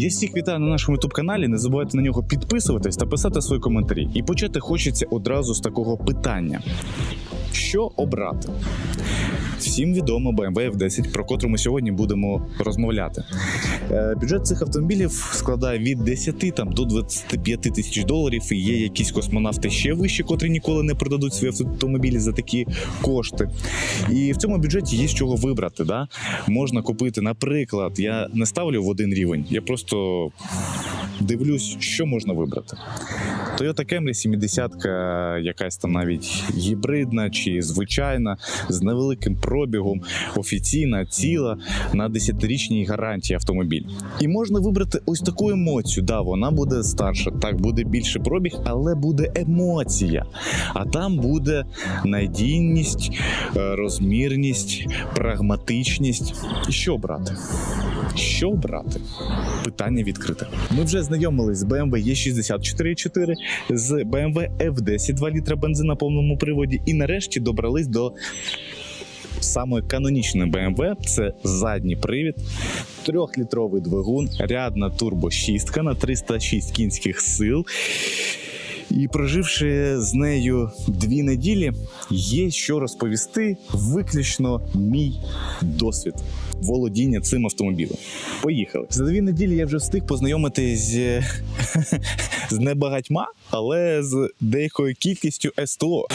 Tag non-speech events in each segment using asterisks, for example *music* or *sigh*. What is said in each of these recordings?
Я всіх вітаю на нашому youtube каналі. Не забувайте на нього підписуватись та писати свої коментарі. І почати хочеться одразу з такого питання: що обрати? Всім відомо BMW F10, про котру ми сьогодні будемо розмовляти. Е, бюджет цих автомобілів складає від 10 там, до 25 тисяч доларів. І є якісь космонавти ще вищі, котрі ніколи не продадуть свої автомобілі за такі кошти. І в цьому бюджеті є з чого вибрати. Да? Можна купити, наприклад, я не ставлю в один рівень, я просто дивлюсь, що можна вибрати. Toyota Camry 70, якась там навіть гібридна чи звичайна, з невеликим пробігом, офіційна, ціла на 10-річній гарантії автомобіль. І можна вибрати ось таку емоцію. Да, вона буде старша, так буде більше пробіг, але буде емоція. А там буде надійність, е, розмірність, прагматичність. Що брати? Що брати? Питання відкрите. Ми вже знайомились з BMW E64 з BMW F10 2 літра бензин на повному приводі, і нарешті добрались до самої канонічної BMW. Це задній привід, трьохлітровий двигун, рядна турбо 6 на 306 кінських сил. І проживши з нею дві неділі, є що розповісти виключно мій досвід володіння цим автомобілем. Поїхали. За дві неділі я вже встиг познайомитись з, *laughs* з небагатьма, але з деякою кількістю СТО.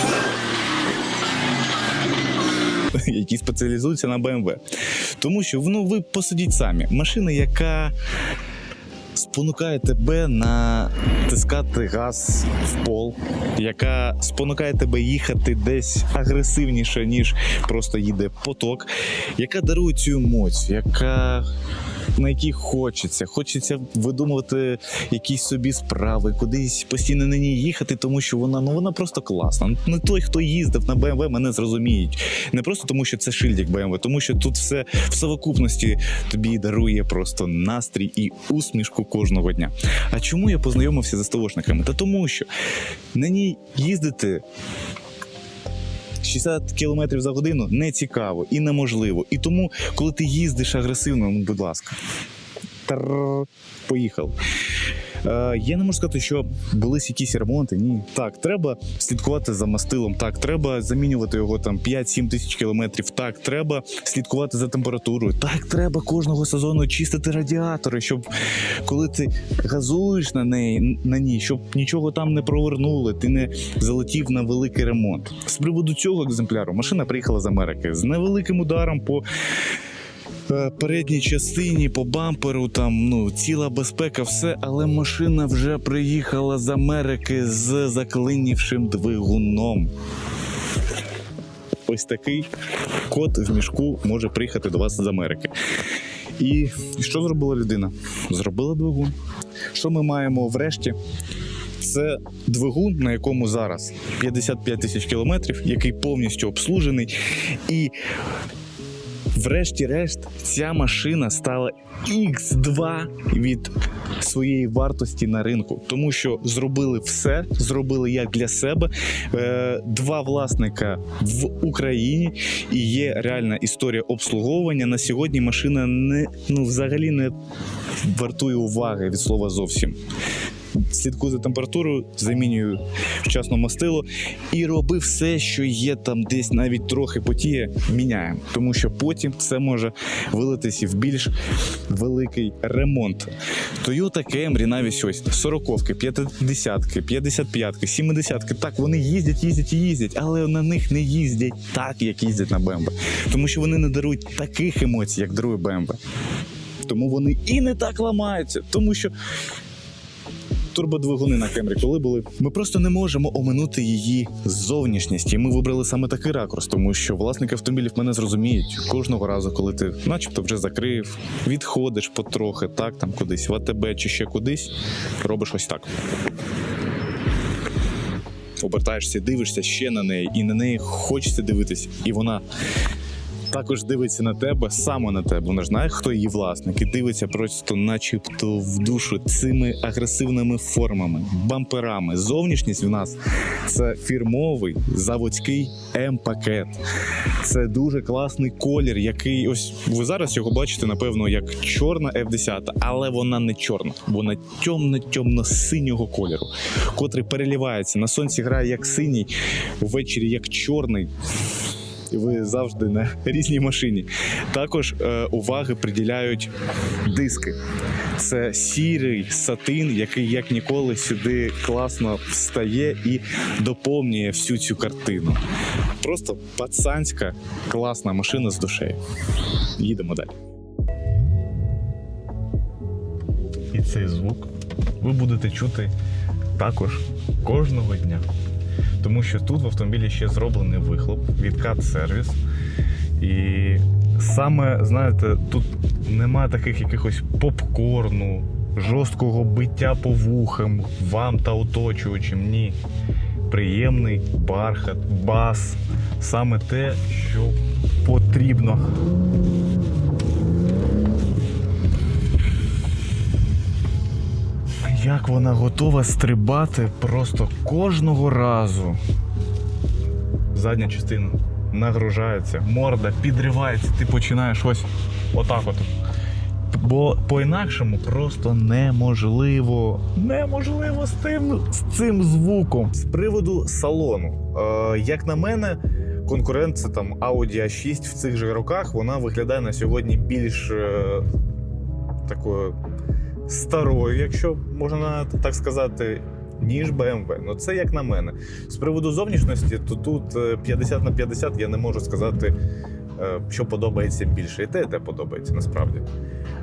*laughs* Які спеціалізуються на BMW. Тому що ну, ви посидіть самі. Машина, яка спонукає тебе натискати газ в пол, яка спонукає тебе їхати десь агресивніше, ніж просто їде поток, яка дарує цю емоцію, яка. На якій хочеться, хочеться видумувати якісь собі справи, кудись постійно на ній їхати, тому що вона ну вона просто класна. Не той, хто їздив на BMW, мене зрозуміють. Не просто тому, що це шильдик BMW, тому що тут все в совокупності тобі дарує просто настрій і усмішку кожного дня. А чому я познайомився з СТОшниками? Та тому, що на ній їздити 60 км за годину не цікаво і неможливо. І тому, коли ти їздиш агресивно, ну будь ласка, Трррр, поїхав. Е, я не можу сказати, що були якісь ремонти. Ні. Так, треба слідкувати за мастилом. Так, треба замінювати його там 5-7 тисяч кілометрів. Так, треба слідкувати за температурою. Так, треба кожного сезону чистити радіатори, щоб коли ти газуєш на неї на ній, щоб нічого там не провернули, ти не залетів на великий ремонт. З приводу цього екземпляру машина приїхала з Америки з невеликим ударом по. Е, Передній частині по бамперу, там ну ціла безпека, все, але машина вже приїхала з Америки з заклинівшим двигуном. Ось такий кот в мішку може приїхати до вас з Америки. І що зробила людина? Зробила двигун. Що ми маємо врешті? Це двигун, на якому зараз 55 тисяч кілометрів, який повністю обслужений. І врешті-решт, ця машина стала X2 від своєї вартості на ринку, тому що зробили все, зробили як для себе. Е, два власника в Україні і є реальна історія обслуговування. На сьогодні машина не ну взагалі не вартує уваги від слова зовсім. Слідкую за температурою, замінюю вчасно мастило і роби все, що є там, десь навіть трохи потіє, міняємо. Тому що потім це може вилитися в більш великий ремонт. Toyota Camry навіть ось 40-ки, 50-ки, 55-ки, 70-ки. Так, вони їздять, їздять і їздять, але на них не їздять так, як їздять на BMW. Тому що вони не дарують таких емоцій, як дарує BMW. Тому вони і не так ламаються, тому що турбодвигуни на Кемрі, коли були. Ми просто не можемо оминути її зовнішність. І ми вибрали саме такий ракурс, тому що власники автомобілів мене зрозуміють кожного разу, коли ти, начебто, вже закрив, відходиш потрохи, так там кудись в АТБ чи ще кудись, робиш ось так. Обертаєшся, дивишся ще на неї, і на неї хочеться дивитись, і вона також дивиться на тебе, саме на тебе. Вона ж знає, хто її власник, і дивиться просто, начебто, в душу цими агресивними формами, бамперами. Зовнішність в нас це фірмовий заводський М-пакет. Це дуже класний колір, який ось ви зараз його бачите, напевно, як чорна F10, але вона не чорна, вона темно-темно-синього кольору, котрий перелівається на сонці, грає як синій, ввечері як чорний. І ви завжди на різній машині. Також е, уваги приділяють диски. Це сірий сатин, який як ніколи сюди класно встає і доповнює всю цю картину. Просто пацанська класна машина з душею. Їдемо далі. І цей звук ви будете чути також кожного дня. Тому що тут в автомобілі ще зроблений вихлоп, відкат сервіс. І саме, знаєте, тут немає таких якихось попкорну, жорсткого биття по вухам, вам та оточуючим. Ні. Приємний бархат, бас. Саме те, що потрібно. Як вона готова стрибати просто кожного разу. Задня частина нагружається, морда підривається, ти починаєш ось отак от. Бо по-інакшому просто неможливо. Неможливо з тим з цим звуком. З приводу салону. Е, як на мене, конкурент це там Audi A6 в цих же роках, вона виглядає на сьогодні більш е, такою старою, якщо можна так сказати, ніж BMW. Ну це як на мене. З приводу зовнішності, то тут е, 50 на 50 я не можу сказати, е, що подобається більше. І те, і те подобається насправді.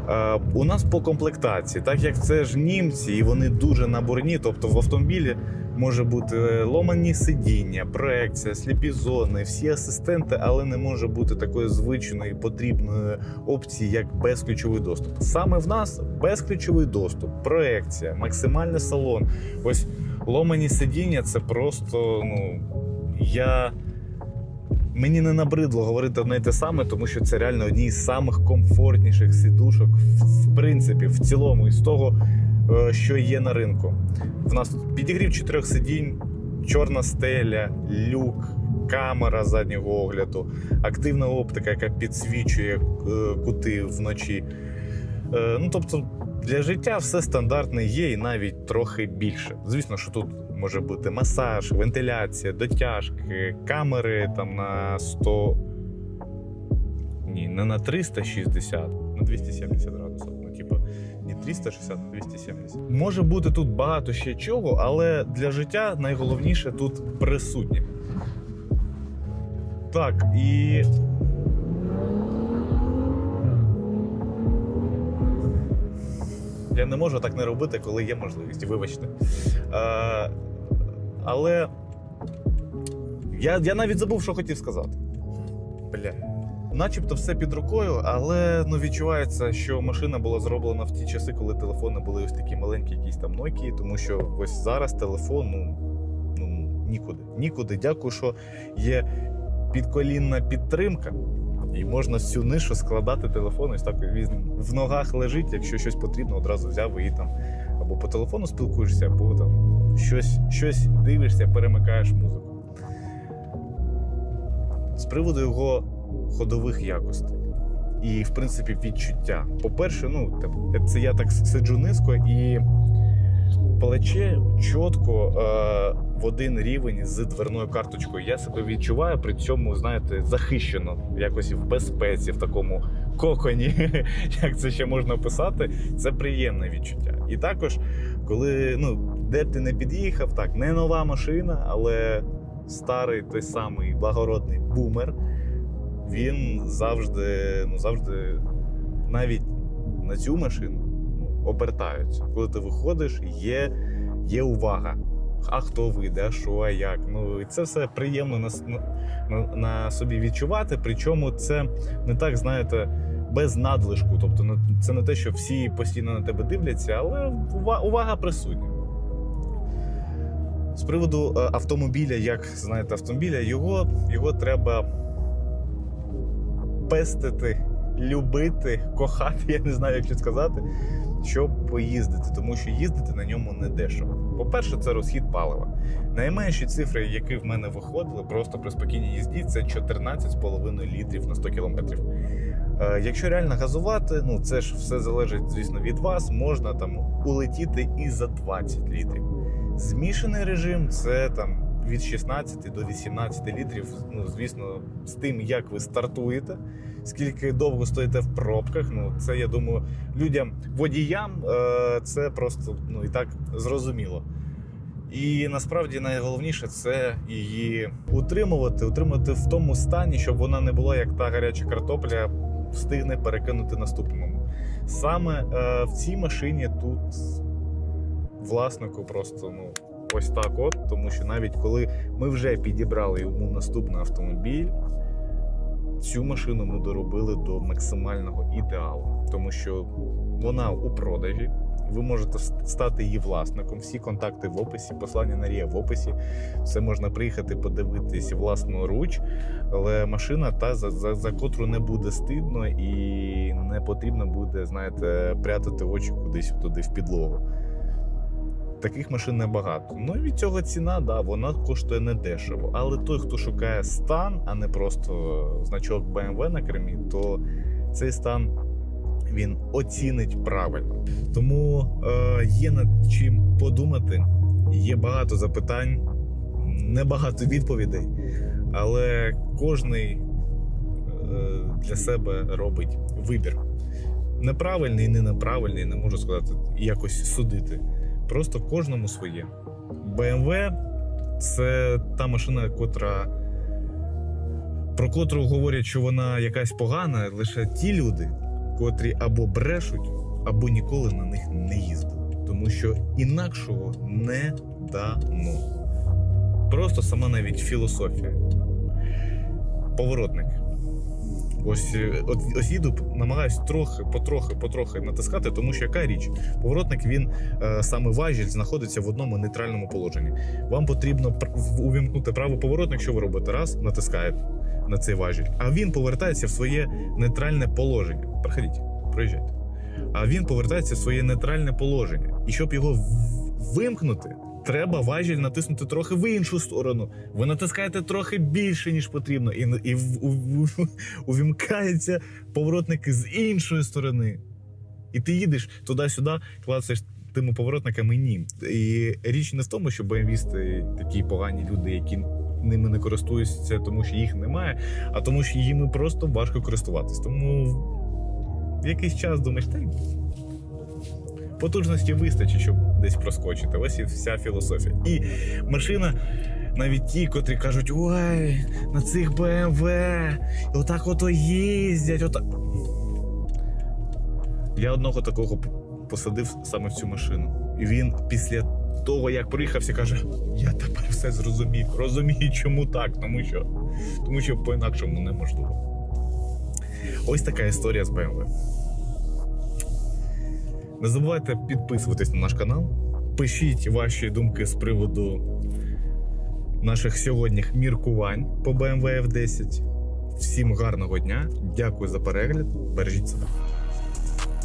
Е, У нас по комплектації, так як це ж німці, і вони дуже наборні, тобто в автомобілі може бути ломані сидіння, проекція, сліпі зони, всі асистенти, але не може бути такої звичної потрібної опції, як безключовий доступ. Саме в нас безключовий доступ, проекція, максимальний салон. Ось ломані сидіння це просто, ну я. Мені не набридло говорити одне й те саме, тому що це реально одні з самих комфортніших сидушок, в, в принципі, в цілому, із того, е, що є на ринку. В нас тут підігрів чотирьох сидінь, чорна стеля, люк, камера заднього огляду, активна оптика, яка підсвічує е, кути вночі. Е, Ну, тобто, для життя все стандартне є і навіть трохи більше. Звісно, що тут може бути масаж, вентиляція, дотяжки, камери там на 100. Ні, не на 360, на 270 градусів. Ну, типу, не 360, а 270. Може бути тут багато ще чого, але для життя найголовніше тут присутнє. Так, і. Я не можу так не робити, коли є можливість, вибачте. Е, але я, я навіть забув, що хотів сказати. Бля. Начебто все під рукою, але ну, відчувається, що машина була зроблена в ті часи, коли телефони були ось такі маленькі, якісь там Nokia, тому що ось зараз телефон, ну, ну нікуди. Нікуди. Дякую, що є підколінна підтримка. І можна всю нишу складати телефон, ось так він в ногах лежить, якщо щось потрібно, одразу взяв і там або по телефону спілкуєшся, або там щось, щось дивишся, перемикаєш музику. З приводу його ходових якостей і, в принципі, відчуття. По-перше, ну, це я так сиджу низько і плече чітко е, в один рівень з дверною карточкою. Я себе відчуваю при цьому, знаєте, захищено, якось в безпеці, в такому коконі, *laughs* як це ще можна описати. Це приємне відчуття. І також, коли ну, де б ти не під'їхав, так, не нова машина, але старий той самий благородний бумер. Він завжди, ну завжди, навіть на цю машину ну, обертаються. Коли ти виходиш, є, є увага. А хто вийде, а що, а як. Ну і це все приємно на, на, на собі відчувати. Причому це не так, знаєте, без надлишку. Тобто, це не те, що всі постійно на тебе дивляться, але увага присутня. З приводу е, автомобіля, як знаєте, автомобіля, його, його треба пестити, любити, кохати, я не знаю, як це сказати, щоб поїздити, тому що їздити на ньому не дешево. По-перше, це розхід палива. Найменші цифри, які в мене виходили просто при спокійній їзді, це 14,5 літрів на 100 кілометрів. Е, Якщо реально газувати, ну це ж все залежить, звісно, від вас, можна там улетіти і за 20 літрів. Змішаний режим це там від 16 до 18 літрів. Ну, звісно, з тим, як ви стартуєте, скільки довго стоїте в пробках. Ну, це я думаю, людям, водіям е, це просто ну і так зрозуміло. І насправді найголовніше це її утримувати, утримувати в тому стані, щоб вона не була як та гаряча картопля, встигне перекинути наступному. Саме е, в цій машині тут власнику просто ну ось так, от, тому що навіть коли ми вже підібрали йому наступний автомобіль, цю машину ми доробили до максимального ідеалу, тому що вона у продажі. Ви можете стати її власником. Всі контакти в описі, послання на Рія в описі. Все можна приїхати подивитись власноруч, але машина та за, за, за котру не буде стидно і не потрібно буде, знаєте, прятати очі кудись туди в підлогу. Таких машин небагато. Ну і від цього ціна, да, вона коштує недешево. Але той, хто шукає стан, а не просто значок BMW на кермі, то цей стан він оцінить правильно. Тому е, є над чим подумати, є багато запитань, небагато відповідей, але кожний е, для себе робить вибір. Неправильний, не неправильний, не можу сказати, якось судити. Просто кожному своє. BMW це та машина, котра. Про котру говорять, що вона якась погана, лише ті люди, котрі або брешуть, або ніколи на них не їздили. Тому що інакшого не дано. Просто сама навіть філософія. Поворотник. Ось, е, ось їду, намагаюсь трохи, потрохи, потрохи натискати, тому що яка річ? Поворотник він е, саме важіль знаходиться в одному нейтральному положенні. Вам потрібно пр- увімкнути правий поворотник, що ви робите? Раз, натискаєте на цей важіль, а він повертається в своє нейтральне положення. Проходіть, проїжджайте. А він повертається в своє нейтральне положення. І щоб його вимкнути, треба важіль натиснути трохи в іншу сторону. Ви натискаєте трохи більше, ніж потрібно, і, і в- у- увімкається поворотник з іншої сторони. І ти їдеш туди-сюди, клацаєш тими поворотниками ні. І річ не в тому, що БМВісти такі погані люди, які ними не користуються, тому що їх немає, а тому, що їми просто важко користуватись. Тому в якийсь час думаєш, та потужності вистачить, щоб десь проскочити. Ось і вся філософія. І машина. Навіть ті, котрі кажуть, ой, на цих БМВ, отак ото їздять. Отак. Я одного такого посадив саме в цю машину. І він після того, як проїхався, каже: Я тепер все зрозумів. Розумію, чому так, тому що, тому що по-інакшому неможливо. Ось така історія з BMW. Не забувайте підписуватись на наш канал. Пишіть ваші думки з приводу наших сьогодніх міркувань по BMW F10. Всім гарного дня. Дякую за перегляд. Бережіть себе.